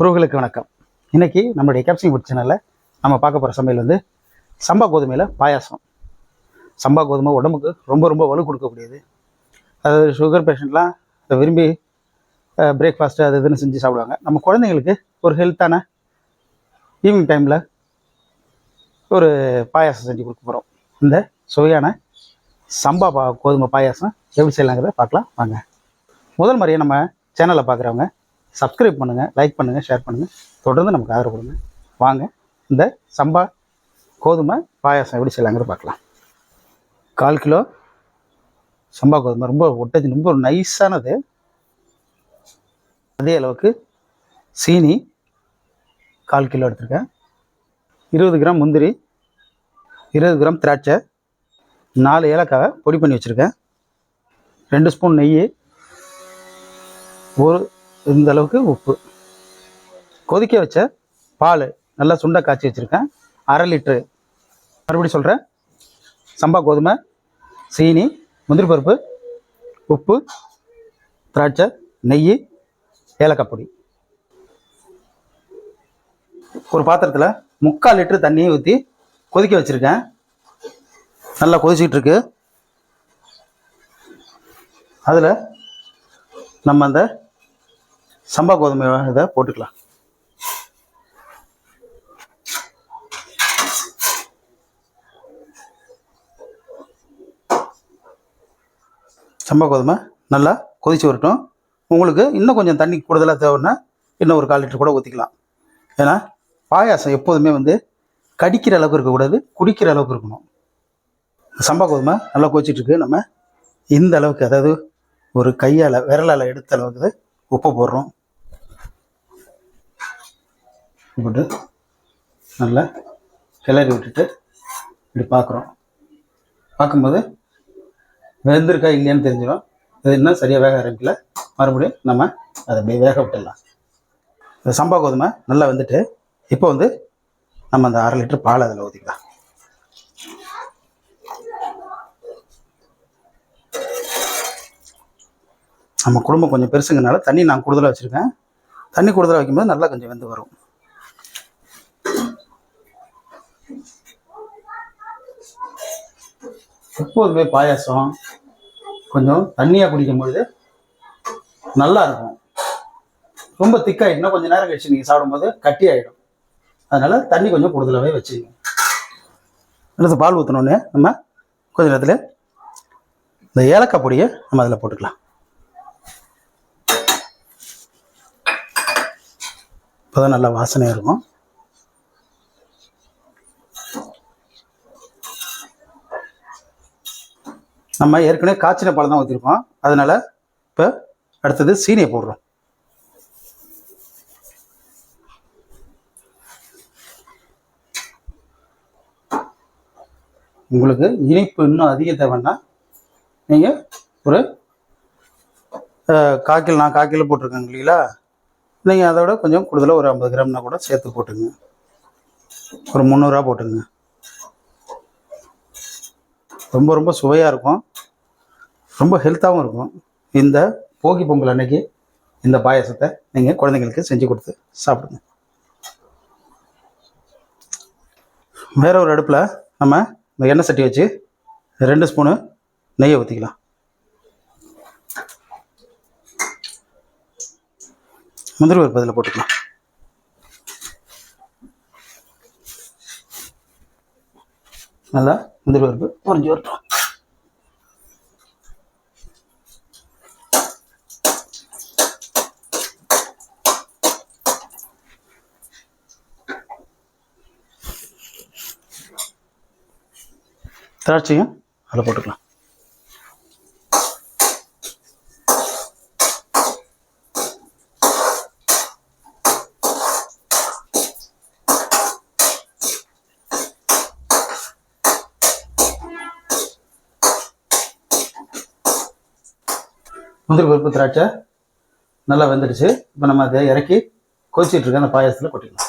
உறவுகளுக்கு வணக்கம். இன்றைக்கி நம்மளுடைய கேப்சிங் ஃபுட் சேனலில் நம்ம பார்க்க போகிற சமையல் வந்து சம்பா கோதுமையில் பாயாசம். சம்பா கோதுமை உடம்புக்கு ரொம்ப ரொம்ப வலு கொடுக்கக்கூடியது. அதாவது சுகர் பேஷண்ட்லாம் அதை விரும்பி பிரேக்ஃபாஸ்ட்டு அது இதுன்னு செஞ்சு சாப்பிடுவாங்க. நம்ம குழந்தைங்களுக்கு ஒரு ஹெல்த்தான ஈவினிங் டைமில் ஒரு பாயாசம் செஞ்சு கொடுக்க போகிறோம் இந்த சுவையான சம்பா பா கோதுமை பாயாசம் எப்படி செய்யலாங்கிறத பார்க்கலாம். வாங்க. முதல் முறையாக நம்ம சேனலை பார்க்குறவங்க சப்ஸ்கிரைப் பண்ணுங்கள் லைக் பண்ணுங்கள் ஷேர் பண்ணுங்கள் தொடர்ந்து நமக்கு ஆதரவு கொடுங்க. வாங்க இந்த சம்பா கோதுமை பாயாசம் எப்படி செய்யலாங்கிறத பார்க்கலாம். கால் கிலோ சம்பா கோதுமை ரொம்ப ஒட்டச்சு ரொம்ப நைஸானது அதே அளவுக்கு சீனி கால் கிலோ எடுத்திருக்கேன். இருபது கிராம் முந்திரி இருபது கிராம் திராட்சை நாலு ஏலக்காவை பொடி பண்ணி வச்சுருக்கேன். ரெண்டு ஸ்பூன் நெய் ஒரு இந்த அளவுக்கு உப்பு. கொதிக்க வச்ச பால் நல்லா சுண்டை காய்ச்சி வச்சுருக்கேன். அரை லிட்ரு மறுபடியும் சொல்கிறேன் சம்பா கோதுமை சீனி முந்திரி பருப்பு உப்பு திராட்சை நெய் ஏலக்காய் பொடி. ஒரு பாத்திரத்தில் முக்கால் லிட்டரு தண்ணியை ஊற்றி கொதிக்க வச்சுருக்கேன். நல்லா கொதிச்சிக்கிட்டு இருக்கு. அதில் நம்ம அந்த சம்பா கோதுமை இதை போட்டுக்கலாம். சம்பா கோதுமை நல்லா கொதிச்சு வரட்டும். உங்களுக்கு இன்னும் கொஞ்சம் தண்ணி கூடுதலாக தேவைன்னா இன்னும் ஒரு கால் லிட்டர் கூட ஊற்றிக்கலாம் ஏன்னா பாயாசம் எப்போதுமே வந்து கடிக்கிற அளவுக்கு இருக்கக்கூடாது குடிக்கிற அளவுக்கு இருக்கணும். சம்பா கோதுமை நல்லா கொதிச்சிட்ருக்கு நம்ம இந்த அளவுக்கு அதாவது ஒரு கையால் விரலால் எடுத்த அளவுக்கு உப்பு போடுறோம். போட்டு நல்லா கிளறி விட்டுட்டு இப்படி பார்க்குறோம். பார்க்கும்போது வெந்திருக்கா இல்லையான்னு தெரிஞ்சிடும். இது இன்னும் சரியாக வேக ஆரம்பிக்கல. மறுபடியும் நம்ம அதை அப்படியே வேக விட்டுடலாம். இந்த சம்பா கோதுமை நல்லா வந்துட்டு இப்போ வந்து நம்ம அந்த அரை லிட்டர் பால் அதில் ஊற்றிக்கலாம் நம்ம குடும்பம் கொஞ்சம் பெருசுங்கனால தண்ணி நான் கூடுதலாக வச்சுருக்கேன். தண்ணி கூடுதலாக வைக்கும்போது நல்லா கொஞ்சம் வெந்து வரும். எப்போதுமே பாயாசம். கொஞ்சம் தண்ணியாக குடிக்கும்பொழுது நல்லா இருக்கும் ரொம்ப திக்காயிட்டுனா கொஞ்சம் நேரம் கழிச்சு நீங்கள் சாப்பிடும்போது கட்டி ஆகிடும் அதனால் தண்ணி கொஞ்சம் கூடுதலாகவே வச்சுக்கணும் அடுத்து பால் ஊற்றினோடனே நம்ம கொஞ்ச நேரத்தில் இந்த ஏலக்காய் பொடியை நம்ம அதில் போட்டுக்கலாம். இப்போதான் நல்லா வாசனையாக இருக்கும். நம்ம ஏற்கனவே காய்ச்சின பழம் தான் ஊற்றிருக்கோம் அதனால் இப்போ அடுத்தது சீனியை போடுறோம். உங்களுக்கு இனிப்பு இன்னும் அதிகம் தேவைன்னா நீங்கள் ஒரு காக்கில் கால் கிலோ நான் கால் கிலோ போட்டிருக்கேங்க இல்லைங்களா? நீங்கள் அதோட கொஞ்சம் கூடுதலாக ஒரு ஐம்பது கிராம்னா கூட சேர்த்து போட்டுங்க. ஒரு முந்நூறுரூவா போட்டுங்க. ரொம்ப ரொம்ப சுவையாக இருக்கும். ரொம்ப ஹெல்த்தாகவும் இருக்கும். இந்த போகி பொங்கல் அன்னைக்கு இந்த பாயாசத்தை நீங்கள் குழந்தைங்களுக்கு செஞ்சு கொடுத்து சாப்பிடுங்க. வேற ஒரு அடுப்பில் நம்ம இந்த எண்ணெய் சட்டி வச்சு ரெண்டு ஸ்பூனு நெய்யை ஊற்றிக்கலாம் முந்திரி பருப்பு அதில் போட்டுக்கலாம். நல்லா முந்திரி பருப்பு பொரிஞ்சு வரட்டும். திராட்சையும் அதில் போட்டுக்கலாம். முந்திரி பருப்பு திராட்சை நல்லா வெந்துடுச்சு. இப்போ நம்ம அதை இறக்கி கொதிச்சிட்ருக்க அந்த பாயாசத்தில் கொட்டிக்கலாம்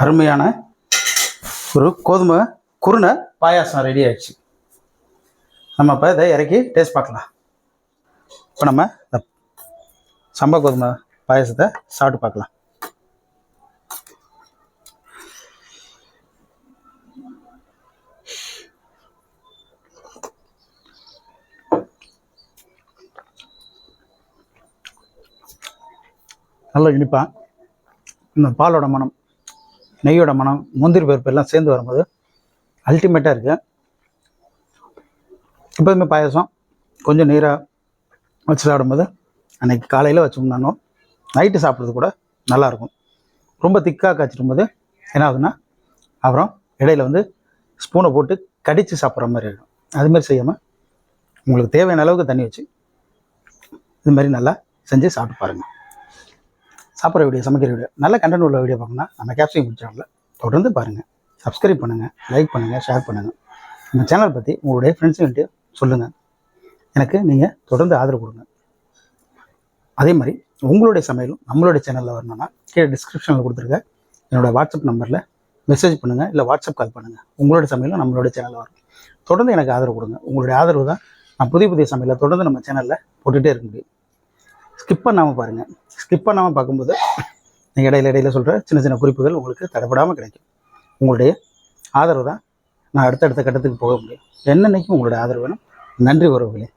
அருமையான ஒரு கோதுமை குருணை பாயாசம் ரெடி ஆயிடுச்சு. நம்ம இப்போ இதை இறக்கி டேஸ்ட் பார்க்கலாம். இப்போ நம்ம இந்த சம்பா கோதுமை பாயாசத்தை சாப்பிட்டு பார்க்கலாம். நல்ல இனிப்பா. இந்த பாலோட மனம் நெய்யோட மனம் முந்திரி பருப்பு எல்லாம் சேர்ந்து வரும்போது அல்டிமேட்டாக இருக்குது எப்போதுமே பாயாசம் கொஞ்சம் நீராக வச்சு சாப்பிடும்போது அன்றைக்கி காலையில் வச்சோம்னாலும் நைட்டு சாப்பிட்றது கூட நல்லாயிருக்கும். ரொம்ப திக்காக காய்ச்சிடும் போது என்ன ஆகுதுன்னா அப்புறம் இடையில வந்து ஸ்பூனை போட்டு கடித்து சாப்பிட்ற மாதிரி ஆகிடும் அதுமாரி செய்யாமல் உங்களுக்கு தேவையான அளவுக்கு தண்ணி வச்சு இது மாதிரி நல்லா செஞ்சு சாப்பிட்டு பாருங்கள் சாப்பிட்ற வீடியோ சமைக்கிற வீடியோ நல்ல கண்டென்ட் உள்ள வீடியோ பார்க்கணும்னா நம்ம கேப்சிங் சேனலில் தொடர்ந்து பாருங்கள் சப்ஸ்கிரைப் பண்ணுங்கள் லைக் பண்ணுங்கள் ஷேர் பண்ணுங்கள் நம்ம சேனல் பற்றி உங்களுடைய ஃப்ரெண்ட்ஸுங்கிட்ட சொல்லுங்கள் எனக்கு நீங்கள் தொடர்ந்து ஆதரவு கொடுங்க. அதே மாதிரி உங்களுடைய சமையலும் நம்மளுடைய சேனலில் வரணும்னா கீழே டிஸ்கிரிப்ஷனில் கொடுத்துருக்க என்னோட வாட்ஸ்அப் நம்பரில் மெசேஜ் பண்ணுங்கள் இல்லை வாட்ஸ்அப் கால் பண்ணுங்கள் உங்களுடைய சமையலும் நம்மளுடைய சேனலில் வரும். தொடர்ந்து எனக்கு ஆதரவு கொடுங்க. உங்களுடைய ஆதரவு தான் நான் புதிய புதிய சமையலை தொடர்ந்து நம்ம சேனலில் போட்டுகிட்டே இருக்க முடியும். ஸ்கிப் பண்ணாமல் பாருங்கள் ஸ்கிப் பண்ணாமல் பார்க்கும்போது நீங்கள் இடையில இடையில சொல்கிற சின்ன சின்ன குறிப்புகள் உங்களுக்கு தடைப்படாமல் கிடைக்கும். உங்களுடைய ஆதரவு தான் நான் அடுத்தடுத்த கட்டத்துக்கு போக முடியும். என்னன்னைக்கும் உங்களுடைய ஆதரவு வேணும். நன்றி உறவுகளே.